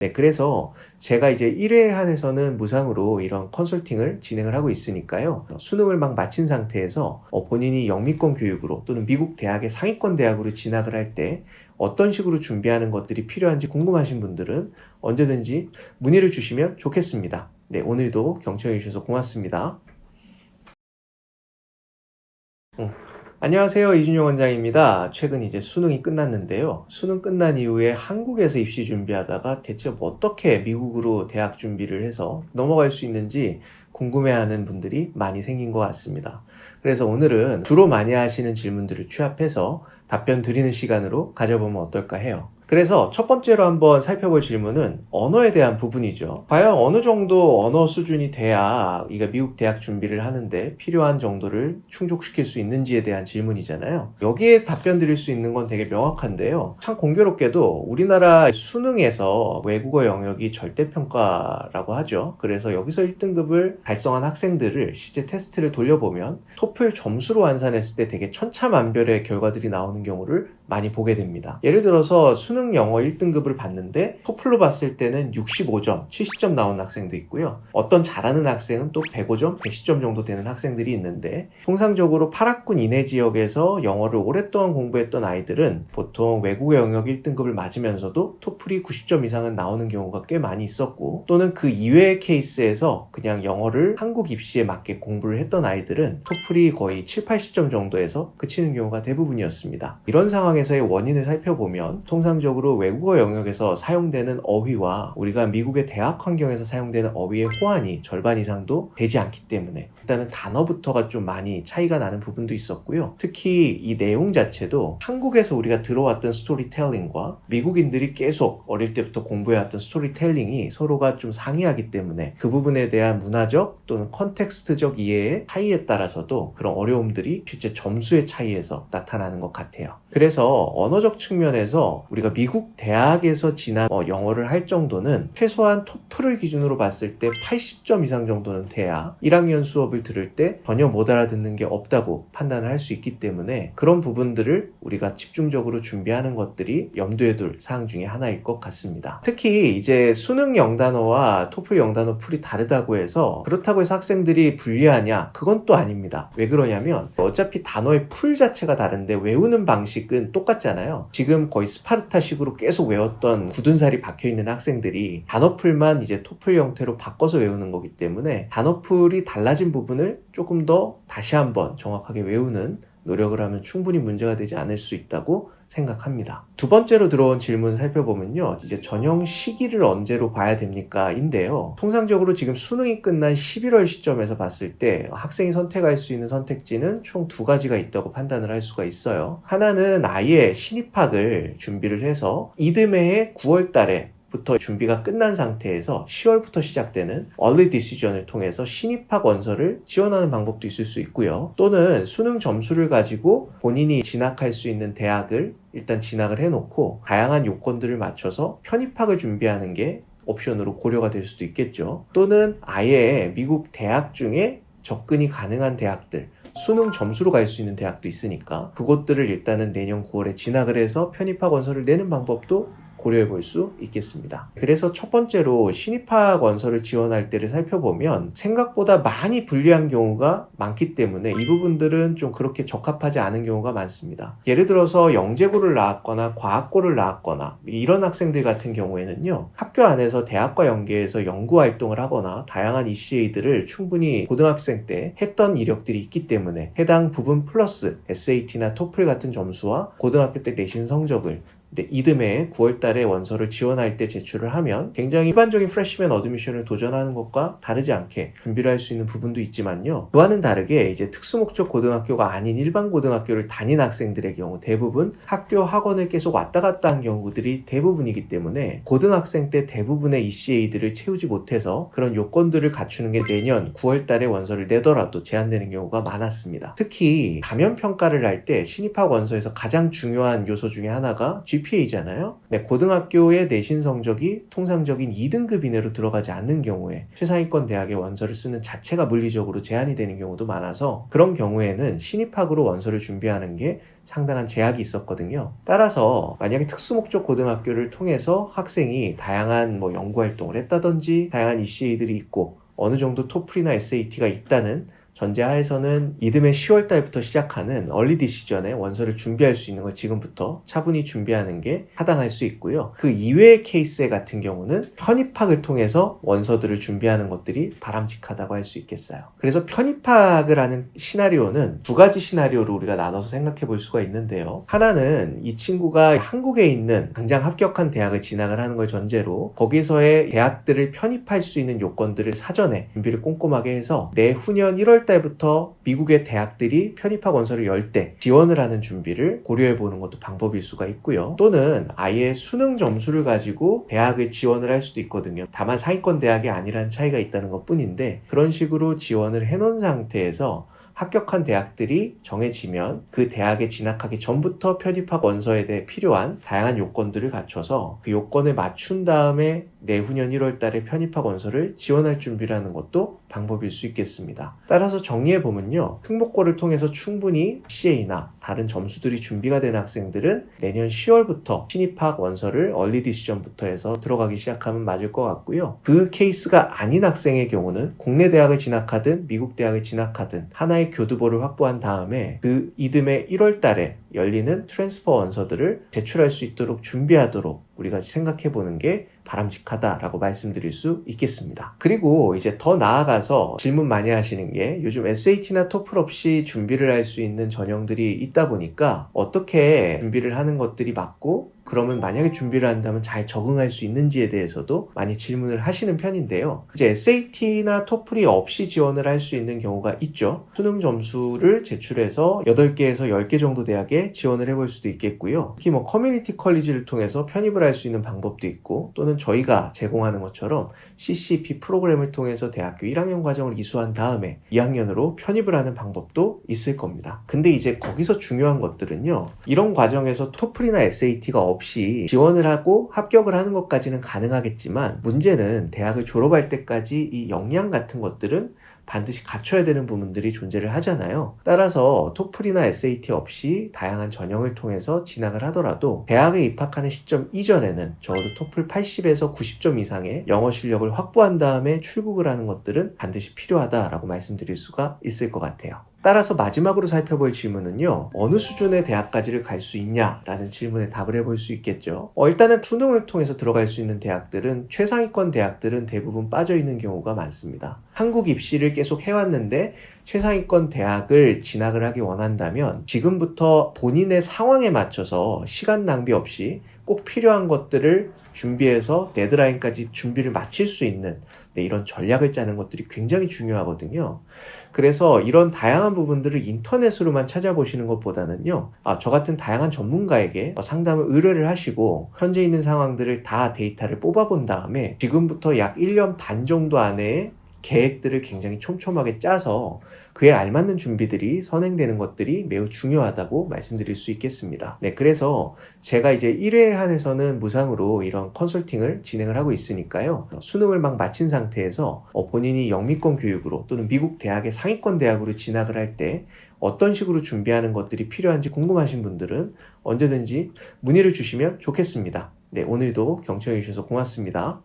네, 그래서 제가 이제 1회 한에서는 무상으로 이런 컨설팅을 진행을 하고 있으니까요. 수능을 막 마친 상태에서 어, 본인이 영미권 교육으로 또는 미국 대학의 상위권 대학으로 진학을 할 때 어떤 식으로 준비하는 것들이 필요한지 궁금하신 분들은 언제든지 문의를 주시면 좋겠습니다. 네, 오늘도 경청해 주셔서 고맙습니다. 음, 안녕하세요. 이준용 원장입니다. 최근 이제 수능이 끝났는데요. 수능 끝난 이후에 한국에서 입시 준비하다가 대체 뭐 어떻게 미국으로 대학 준비를 해서 넘어갈 수 있는지 궁금해하는 분들이 많이 생긴 것 같습니다. 그래서 오늘은 주로 많이 하시는 질문들을 취합해서 답변 드리는 시간으로 가져보면 어떨까 해요. 그래서 첫 번째로 한번 살펴볼 질문은 언어에 대한 부분이죠. 과연 어느 정도 언어 수준이 돼야 이가 미국 대학 준비를 하는데 필요한 정도를 충족시킬 수 있는지에 대한 질문이잖아요. 여기에 답변 드릴 수 있는 건 되게 명확한데요. 참 공교롭게도 우리나라 수능에서 외국어 영역이 절대평가라고 하죠. 그래서 여기서 1등급을 달성한 학생들을 실제 테스트를 돌려보면 토플 점수로 환산했을 때 되게 천차만별의 결과들이 나오는 경우를 많이 보게 됩니다. 예를 들어서 수능 영어 1등급을 봤는데 토플로 봤을 때는 65점, 70점 나온 학생도 있고요. 어떤 잘하는 학생은 또 105점, 110점 정도 되는 학생들이 있는데 통상적으로 8학군 이내 지역에서 영어를 오랫동안 공부했던 아이들은 보통 외국어 영역 1등급을 맞으면서도 토플이 90점 이상은 나오는 경우가 꽤 많이 있었고 또는 그 이외의 케이스에서 그냥 영어를 한국 입시에 맞게 공부를 했던 아이들은 토플이 거의 7, 80점 정도에서 그치는 경우가 대부분이었습니다. 이런 상황에서의 원인을 살펴보면 통상적으로 외국어 영역에서 사용되는 어휘와 우리가 미국의 대학 환경에서 사용되는 어휘의 호환이 절반 이상도 되지 않기 때문에 일단은 단어부터가 좀 많이 차이가 나는 부분도 있었고요. 특히 이 내용 자체도 한국에서 우리가 들어왔던 스토리텔링과 미국인들이 계속 어릴 때부터 공부해왔던 스토리텔링이 서로가 좀 상이하기 때문에 그 부분에 대한 문화적 또는 컨텍스트적 이해의 차이에 따라서도 그런 어려움들이 실제 점수의 차이에서 나타나는 것 같아요. 그래서 언어적 측면에서 우리가 미국 대학에서 지난 어, 영어를 할 정도는 최소한 토플을 기준으로 봤을 때 80점 이상 정도는 돼야 1학년 수업을 들을 때 전혀 못 알아듣는 게 없다고 판단을 할 수 있기 때문에 그런 부분들을 우리가 집중적으로 준비하는 것들이 염두에 둘 사항 중에 하나일 것 같습니다. 특히 이제 수능 영단어와 토플 영단어 풀이 다르다고 해서 그렇다고 해서 학생들이 불리하냐? 그건 또 아닙니다. 왜 그러냐면 어차피 단어의 풀 자체가 다른데 외우는 방식은 똑같잖아요. 지금 거의 스파르타식 으로 계속 외웠던 굳은 살이 박혀 있는 학생들이 단어풀만 이제 토플 형태로 바꿔서 외우는 거기 때문에 단어풀이 달라진 부분을 조금 더 다시 한번 정확하게 외우는 노력을 하면 충분히 문제가 되지 않을 수 있다고 생각합니다. 두 번째로 들어온 질문 살펴보면요. 이제 전형 시기를 언제로 봐야 됩니까? 인데요. 통상적으로 지금 수능이 끝난 11월 시점에서 봤을 때 학생이 선택할 수 있는 선택지는 총 두 가지가 있다고 판단을 할 수가 있어요. 하나는 아예 신입학을 준비를 해서 이듬해의 9월 달에 부터 준비가 끝난 상태에서 10월부터 시작되는 early decision을 통해서 신입학 원서를 지원하는 방법도 있을 수 있고요. 또는 수능 점수를 가지고 본인이 진학할 수 있는 대학을 일단 진학을 해놓고 다양한 요건들을 맞춰서 편입학을 준비하는 게 옵션으로 고려가 될 수도 있겠죠. 또는 아예 미국 대학 중에 접근이 가능한 대학들, 수능 점수로 갈 수 있는 대학도 있으니까 그것들을 일단은 내년 9월에 진학을 해서 편입학 원서를 내는 방법도 고려해 볼 수 있겠습니다. 그래서 첫 번째로 신입학 원서를 지원할 때를 살펴보면 생각보다 많이 불리한 경우가 많기 때문에 이 부분들은 좀 그렇게 적합하지 않은 경우가 많습니다. 예를 들어서 영재고를 나왔거나 과학고를 나왔거나 이런 학생들 같은 경우에는요. 학교 안에서 대학과 연계해서 연구 활동을 하거나 다양한 ECA들을 충분히 고등학생 때 했던 이력들이 있기 때문에 해당 부분 플러스 SAT나 TOEFL 같은 점수와 고등학교 때 내신 성적을 근데 이듬해 9월 달에 원서를 지원할 때 제출을 하면 굉장히 일반적인 프레시맨 어드미션을 도전하는 것과 다르지 않게 준비를 할 수 있는 부분도 있지만요. 그와는 다르게 이제 특수목적 고등학교가 아닌 일반 고등학교를 다닌 학생들의 경우 대부분 학교 학원을 계속 왔다 갔다 한 경우들이 대부분이기 때문에 고등학생 때 대부분의 ECA들을 채우지 못해서 그런 요건들을 갖추는 게 내년 9월 달에 원서를 내더라도 제한되는 경우가 많았습니다. 특히 가면 평가를 할 때 신입학 원서에서 가장 중요한 요소 중에 하나가 GPA잖아요. 네, 고등학교의 내신 성적이 통상적인 2등급 이내로 들어가지 않는 경우에 최상위권 대학의 원서를 쓰는 자체가 물리적으로 제한이 되는 경우도 많아서 그런 경우에는 신입학으로 원서를 준비하는 게 상당한 제약이 있었거든요. 따라서 만약에 특수목적 고등학교를 통해서 학생이 다양한 뭐 연구 활동을 했다든지 다양한 ECA들이 있고 어느 정도 토플이나 SAT가 있다는 전제하에서는 이듬해 10월 달부터 시작하는 얼리 디시전에 원서를 준비할 수 있는 걸 지금부터 차분히 준비하는 게 타당할 수 있고요. 그 이외의 케이스 같은 경우는 편입학을 통해서 원서들을 준비하는 것들이 바람직하다고 할 수 있겠어요. 그래서 편입학을 하는 시나리오는 두 가지 시나리오로 우리가 나눠서 생각해 볼 수가 있는데요. 하나는 이 친구가 한국에 있는 당장 합격한 대학을 진학을 하는 걸 전제로 거기서의 대학들을 편입할 수 있는 요건들을 사전에 준비를 꼼꼼하게 해서 내후년 1월 달부터 미국의 대학들이 편입학 원서를 열 때 지원을 하는 준비를 고려해 보는 것도 방법일 수가 있고요. 또는 아예 수능 점수를 가지고 대학을 지원을 할 수도 있거든요. 다만 상위권 대학이 아니라는 차이가 있다는 것 뿐인데 그런 식으로 지원을 해놓은 상태에서 합격한 대학들이 정해지면 그 대학에 진학하기 전부터 편입학 원서에 대해 필요한 다양한 요건들을 갖춰서 그 요건을 맞춘 다음에 내후년 1월 달에 편입학 원서를 지원할 준비를 하는 것도 방법일 수 있겠습니다. 따라서 정리해 보면요. 특목고를 통해서 충분히 CA나 다른 점수들이 준비가 된 학생들은 내년 10월부터 신입학 원서를 얼리 디시전부터 해서 들어가기 시작하면 맞을 것 같고요. 그 케이스가 아닌 학생의 경우는 국내 대학을 진학하든 미국 대학을 진학하든 하나의 교두보를 확보한 다음에 그 이듬해 1월 달에 열리는 트랜스퍼 원서들을 제출할 수 있도록 준비하도록 우리가 생각해 보는 게 바람직하다라고 말씀드릴 수 있겠습니다. 그리고 이제 더 나아가서 질문 많이 하시는 게 요즘 SAT나 TOEFL 없이 준비를 할 수 있는 전형들이 있다 보니까 어떻게 준비를 하는 것들이 맞고 그러면 만약에 준비를 한다면 잘 적응할 수 있는지에 대해서도 많이 질문을 하시는 편인데요. 이제 SAT나 TOEFL이 없이 지원을 할 수 있는 경우가 있죠. 수능 점수를 제출해서 8개에서 10개 정도 대학에 지원을 해볼 수도 있겠고요. 특히 뭐 커뮤니티 컬리지를 통해서 편입을 할 수 있는 방법도 있고 또는 저희가 제공하는 것처럼 CCP 프로그램을 통해서 대학교 1학년 과정을 이수한 다음에 2학년으로 편입을 하는 방법도 있을 겁니다. 근데 이제 거기서 중요한 것들은요. 이런 과정에서 토플이나 SAT가 없이 지원을 하고 합격을 하는 것까지는 가능하겠지만 문제는 대학을 졸업할 때까지 이 역량 같은 것들은 반드시 갖춰야 되는 부분들이 존재를 하잖아요. 따라서 토플이나 SAT 없이 다양한 전형을 통해서 진학을 하더라도 대학에 입학하는 시점 이전에는 적어도 토플 80에서 90점 이상의 영어 실력을 확보한 다음에 출국을 하는 것들은 반드시 필요하다라고 말씀드릴 수가 있을 것 같아요. 따라서 마지막으로 살펴볼 질문은요. 어느 수준의 대학까지를 갈 수 있냐라는 질문에 답을 해볼 수 있겠죠. 어, 일단은 수능을 통해서 들어갈 수 있는 대학들은 최상위권 대학들은 대부분 빠져 있는 경우가 많습니다. 한국 입시를 계속 해왔는데 최상위권 대학을 진학을 하기 원한다면 지금부터 본인의 상황에 맞춰서 시간 낭비 없이 꼭 필요한 것들을 준비해서 데드라인까지 준비를 마칠 수 있는 네, 이런 전략을 짜는 것들이 굉장히 중요하거든요. 그래서 이런 다양한 부분들을 인터넷으로만 찾아보시는 것보다는요, 아, 저 같은 다양한 전문가에게 상담을 의뢰를 하시고, 현재 있는 상황들을 다 데이터를 뽑아본 다음에, 지금부터 약 1년 반 정도 안에 계획들을 굉장히 촘촘하게 짜서 그에 알맞는 준비들이 선행되는 것들이 매우 중요하다고 말씀드릴 수 있겠습니다. 네, 그래서 제가 이제 1회 한에서는 무상으로 이런 컨설팅을 진행을 하고 있으니까요. 수능을 막 마친 상태에서 어, 본인이 영미권 교육으로 또는 미국 대학의 상위권 대학으로 진학을 할 때 어떤 식으로 준비하는 것들이 필요한지 궁금하신 분들은 언제든지 문의를 주시면 좋겠습니다. 네, 오늘도 경청해 주셔서 고맙습니다.